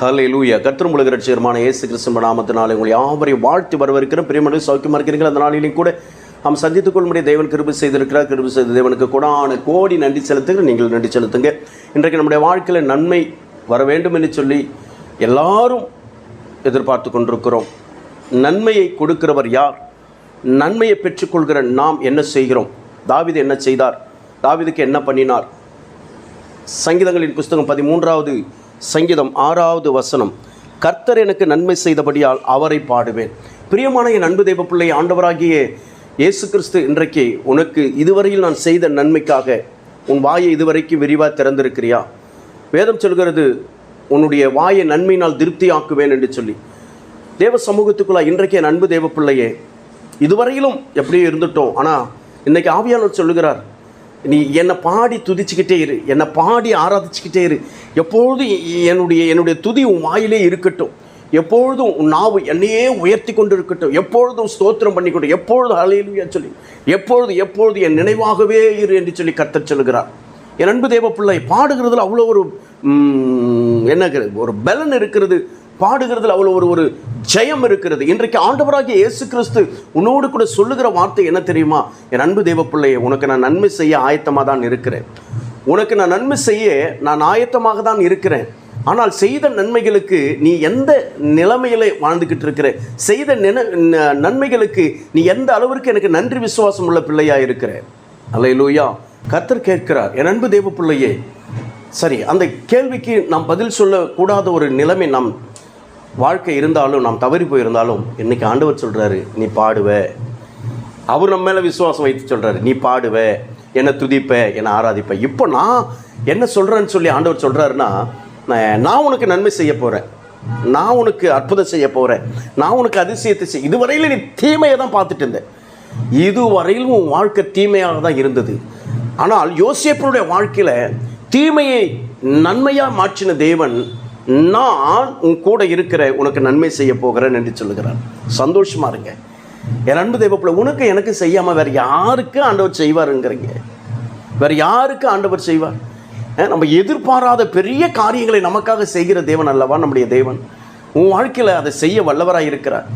ஹலே லூயா கத்திரம் உலக ரட்சிகரமான இயேசு கிறிஸ்துவ நாமத்தினாலே உங்களை யாவரையும் வாழ்த்து வரவிருக்கிற பிரியமனு சௌக்கியமாக இருக்கிறீர்கள் அந்த நாளிலையும் கூட நாம் சந்தித்துக் கொள்ளும்படி தேவன் கிருபி செய்திருக்கிறார். கிருபி செய்த தேவனுக்கு கொடான கோடி நன்றி செலுத்துங்க நீங்கள் நன்றி செலுத்துங்க இன்றைக்கு நம்முடைய வாழ்க்கையில் நன்மை வர வேண்டும் என்று சொல்லி எல்லாரும் எதிர்பார்த்து கொண்டிருக்கிறோம். நன்மையை கொடுக்கிறவர் யார்? நன்மையை பெற்றுக்கொள்கிற நாம் என்ன செய்கிறோம்? தாவீது என்ன செய்தார்? தாவிதுக்கு என்ன பண்ணினார்? சங்கீதங்களின் புஸ்தகம் பதிமூன்றாவது சங்கீதம் ஆறாவது வசனம். கர்த்தர் எனக்கு நன்மை செய்தபடியால் அவரை பாடுவேன். பிரியமான என் அன்பு தெய்வ பிள்ளை ஆண்டவராகிய இயேசு கிறிஸ்து இன்றைக்கு உனக்கு இதுவரையில் நான் செய்த நன்மைக்காக உன் வாயை இதுவரைக்கும் விரிவாக திறந்திருக்கிறியா? வேதம் சொல்கிறது உன்னுடைய வாயை நன்மையினால் திருப்தியாக்குவேன் என்று சொல்லி. தேவ சமூகத்துக்குள்ளா இன்றைக்கு என் அன்பு தேவ பிள்ளையே இதுவரையிலும் எப்படியோ இருந்துட்டோம். ஆனால் இன்றைக்கி ஆவியானவர் சொல்லுகிறார் நீ என்னை பாடி துதிச்சுக்கிட்டே இரு. என்னை பாடி ஆராதிச்சுக்கிட்டே இரு. எப்பொழுதும் என்னுடைய என்னுடைய துதி உன் வாயிலே இருக்கட்டும். எப்பொழுதும் உன் நாவு என்னையே உயர்த்தி கொண்டு இருக்கட்டும் எப்பொழுதும் ஸ்தோத்திரம் பண்ணிக்கொண்டு எப்பொழுதும் அலையிலுயா சொல்லி எப்பொழுது எப்பொழுது என் நினைவாகவே இரு என்று சொல்லி கத்தச் சொல்கிறார் என் அன்பு தேவ பிள்ளை பாடுகிறதுல அவ்வளோ ஒரு என்ன ஒரு பலன் இருக்கிறது. பாடுகிறதுல அவ்வளோ ஒரு ஒரு ஜெயம் இருக்கிறது. இன்றைக்கு ஆண்டவராகிய இயேசு கிறிஸ்து உன்னோடு கூட சொல்லுகிற வார்த்தை என்ன தெரியுமா? என் அன்பு தேவ பிள்ளையை உனக்கு நான் நன்மை செய்ய ஆயத்தமாக தான் இருக்கிறேன். உனக்கு நான் நன்மை செய்ய நான் ஆயத்தமாக தான் இருக்கிறேன். ஆனால் செய்த நன்மைகளுக்கு நீ எந்த நிலைமையில வாழ்ந்துக்கிட்டு இருக்கிற? செய்த நின நன்மைகளுக்கு நீ எந்த அளவிற்கு எனக்கு நன்றி விசுவாசம் உள்ள பிள்ளையா இருக்கிற? அலைய லூயா கத்தர் கேட்கிறார் என் அன்பு தேவ பிள்ளையே சரி அந்த கேள்விக்கு நாம் பதில் சொல்லக்கூடாத ஒரு நிலைமை நாம் வாழ்க்கை இருந்தாலும் நாம் தவறி போயிருந்தாலும் இன்றைக்கி ஆண்டவர் சொல்கிறாரு நீ பாடுவ. அவர் நம்ம மேலே விசுவாசம் வைத்து சொல்கிறாரு நீ பாடுவ என்னை துதிப்ப என்னை ஆராதிப்ப. இப்போ நான் என்ன சொல்கிறேன்னு சொல்லி ஆண்டவர் சொல்கிறாருன்னா நான் உனக்கு நன்மை செய்ய போகிறேன் நான் உனக்கு அற்புதம் செய்ய போகிறேன் நான் உனக்கு அதிசயத்தை செய் இதுவரையில் நீ தீமையை தான் பார்த்துட்டு இருந்தேன் இதுவரையிலும் உன் வாழ்க்கை தீமையாக தான் இருந்தது. ஆனால் யோசியப்பனுடைய வாழ்க்கையில் தீமையை நன்மையாக மாற்றின தேவன் நான் உன் கூட இருக்கிற உனக்கு நன்மை செய்ய போகிறேன் என்று சொல்லுகிறார். சந்தோஷமா இருங்க. என் அன்பு தேவப்பிள்ளை உனக்கு எனக்கு செய்யாமல் வேற யாருக்கு ஆண்டவர் செய்வாருங்கிறீங்க? வேற யாருக்கு ஆண்டவர் செய்வார்? நம்ம எதிர்பாராத பெரிய காரியங்களை நமக்காக செய்கிற தேவன் அல்லவா நம்முடைய தேவன்? உன் வாழ்க்கையில் அதை செய்ய வல்லவராக இருக்கிறார்.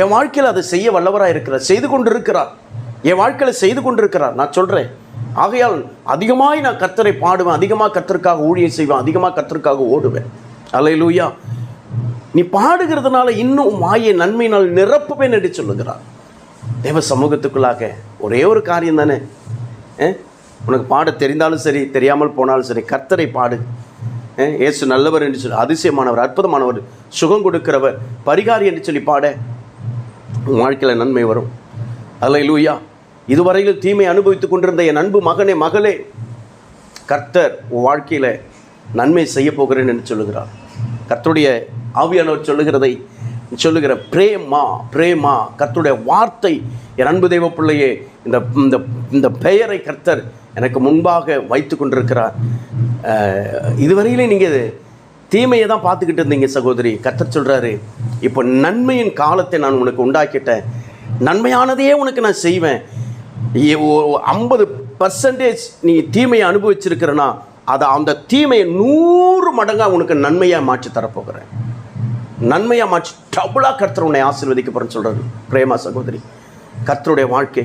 என் வாழ்க்கையில் அதை செய்ய வல்லவராக இருக்கிறார். செய்து கொண்டு இருக்கிறார் என் வாழ்க்கையில் செய்து கொண்டு இருக்கிறார் நான் சொல்கிறேன் ஆகையால் அதிகமாய் நான் கத்தரை பாடுவேன் அதிகமாக கத்தருக்காக ஊழியம் செய்வேன் அதிகமாக கத்தருக்காக ஓடுவேன். அல்லையிலூயா நீ பாடுகிறதுனால இன்னும் உன் வாயை நன்மையினால் நிரப்புவேன் என்று சொல்லுகிறார். தேவ சமூகத்துக்குள்ளாக ஒரே ஒரு காரியம் தானே? உனக்கு பாட தெரிந்தாலும் சரி தெரியாமல் போனாலும் சரி கர்த்தரை பாடு. ஏசு நல்லவர் என்று சொல்லி அதிசயமானவர் அற்புதமானவர் சுகம் கொடுக்கிறவர் பரிகாரி என்று சொல்லி பாட. உன் வாழ்க்கையில் நன்மை வரும். அல்ல லூயா இதுவரையில் தீமை அனுபவித்துக் கொண்டிருந்த என் அன்பு மகனே மகளே கர்த்தர் உன் வாழ்க்கையில் நன்மை செய்ய போகிறேன் என்று சொல்லுகிறார். கர்த்தருடைய ஆவியானவர் சொல்லுகிறதை சொல்லுகிற பிரேமா பிரேமா கர்த்தருடைய வார்த்தை என் அன்பு தெய்வ பிள்ளையே இந்த இந்த இந்த பெயரை கர்த்தர் எனக்கு முன்பாக வைத்து கொண்டிருக்கிறார். இதுவரையிலே நீங்கள் தீமையை தான் பார்த்துக்கிட்டு இருந்தீங்க சகோதரி. கர்த்தர் சொல்கிறாரு இப்போ நன்மையின் காலத்தை நான் உனக்கு உண்டாக்கிட்டேன். நன்மையானதையே உனக்கு நான் செய்வேன். ஐம்பது பர்சன்டேஜ் நீ தீமையை அனுபவிச்சிருக்கிறனா அதை அந்த தீமையை நூறு மடங்காக உனக்கு நன்மையாக மாற்றி தரப்போகிறேன். நன்மையாக மாற்றி டபுளாக கர்த்தர் உன்னை ஆசீர்வதிக்க போகிறேன்னு சொல்கிறாரு பிரேமா சகோதரி கர்த்தருடைய வாழ்க்கை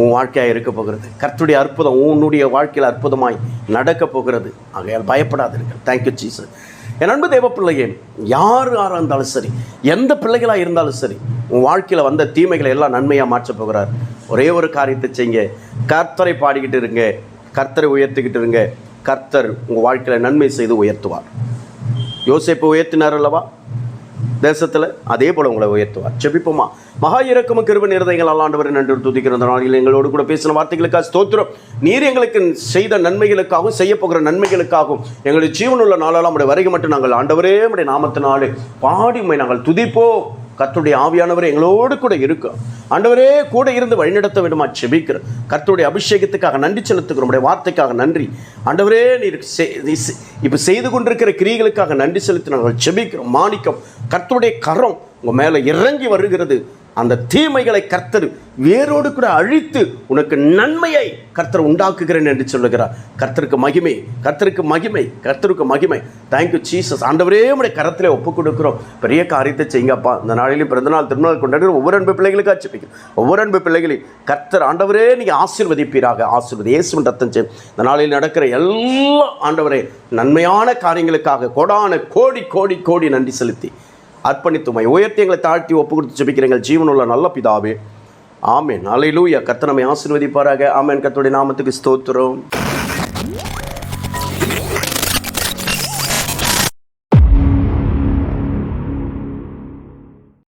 உன் வாழ்க்கையாக இருக்க போகிறது. கர்த்துடைய அற்புதம் உன்னுடைய வாழ்க்கையில் அற்புதமாய் நடக்க போகிறது. ஆகையால் பயப்படாதீர்கள். தேங்க்யூ ஜீசஸ் என் அன்பு தேவ பிள்ளையே யார் யாராக இருந்தாலும் சரி எந்த பிள்ளைகளாக இருந்தாலும் சரி உன் வாழ்க்கையில் வந்த தீமைகளை எல்லாம் நன்மையாக மாற்றப் போகிறார். ஒரே ஒரு காரியத்தை செய்யுங்க. கர்த்தரை பாடிக்கிட்டு இருங்க. கர்த்தரை உயர்த்திக்கிட்டு இருங்க. கர்த்தர் உங்கள் வாழ்க்கையில் நன்மை செய்து உயர்த்துவார். யோசிப்பை உயர்த்தினார் அல்லவா? தேசத்தில் அதே போல் உங்களை உயர்த்துவார். செபிப்போமா மகா இறக்கமும் கிருப நிறதைகள் ஆண்டவர் நன்று துதிக்கிற நாளில் எங்களோடு கூட பேசின வார்த்தைகளுக்காக ஸ்தோத்திரம். நீர் எங்களுக்கு செய்த நன்மைகளுக்காகவும் செய்ய போகிற நன்மைகளுக்காகவும் எங்களுடைய ஜீவனுள்ள நாளெல்லாம் உடைய வருகை மட்டும் நாங்கள் ஆண்டவரே நம்முடைய நாமத்தினாலே பாடி உம்மை நாங்கள் துதிப்போம். கர்த்தருடைய ஆவியானவர் எங்களோடு கூட இருக்கும் ஆண்டவரே கூட இருந்து வழிநடத்த வேண்டுமா? செபிக்கிறோம் கர்த்தருடைய அபிஷேகத்துக்காக நன்றி செலுத்துகிறோம். உடைய வார்த்தைக்காக நன்றி. ஆண்டவரே நீர் இப்போ நீ செய்து கொண்டிருக்கிற கிரிகளுக்காக நன்றி செலுத்தி நாங்கள் செபிக்கிறோம் மாணிக்கம் கர்த்தருடைய கரம் உங்கள் மேலே இறங்கி வருகிறது. அந்த தீமைகளை கர்த்தர் வேரோடு கூட அழித்து உனக்கு நன்மையை கர்த்தர் உண்டாக்குகிறேன் என்று சொல்லுகிறார். கர்த்தருக்கு மகிமை கர்த்தருக்கு மகிமை கர்த்தருக்கு மகிமை. தேங்க்யூ சீசஸ் ஆண்டவரே உடைய கரத்தில் ஒப்பு கொடுக்குறோம் பெரிய காரியத்தை செய்யுங்கப்பா. இந்த நாளிலும் பிறந்தநாள் திருநாள் கொண்டாடுற ஒவ்வொரு அன்பு பிள்ளைகளுக்கு ஆட்சிப்பிக்கும் ஒவ்வொரு அன்பு பிள்ளைகளையும் கர்த்தர் ஆண்டவரே நீங்கள் ஆசீர்வதிப்பீராக. ஆசீர்வதி இயேசுவின் ரத்தம் செய்யும் இந்த நாளில் நடக்கிற எல்லா ஆண்டவரே நன்மையான காரியங்களுக்காக கோடான கோடி கோடி கோடி நன்றி செலுத்தி. அர்ப்பணித்துமை. உயர்த்தி எங்களை தாழ்த்தி ஒப்பு கொடுத்து ஜெபிக்கிறீங்கள் ஜீவனுள்ள நல்ல பிதாவே. ஆமேன். அலையிலூயா கத்தனமை நம்மை ஆசீர்வதிப்பாராக. ஆமென். கர்த்தருடைய நாமத்துக்கு ஸ்தோத்திரம்.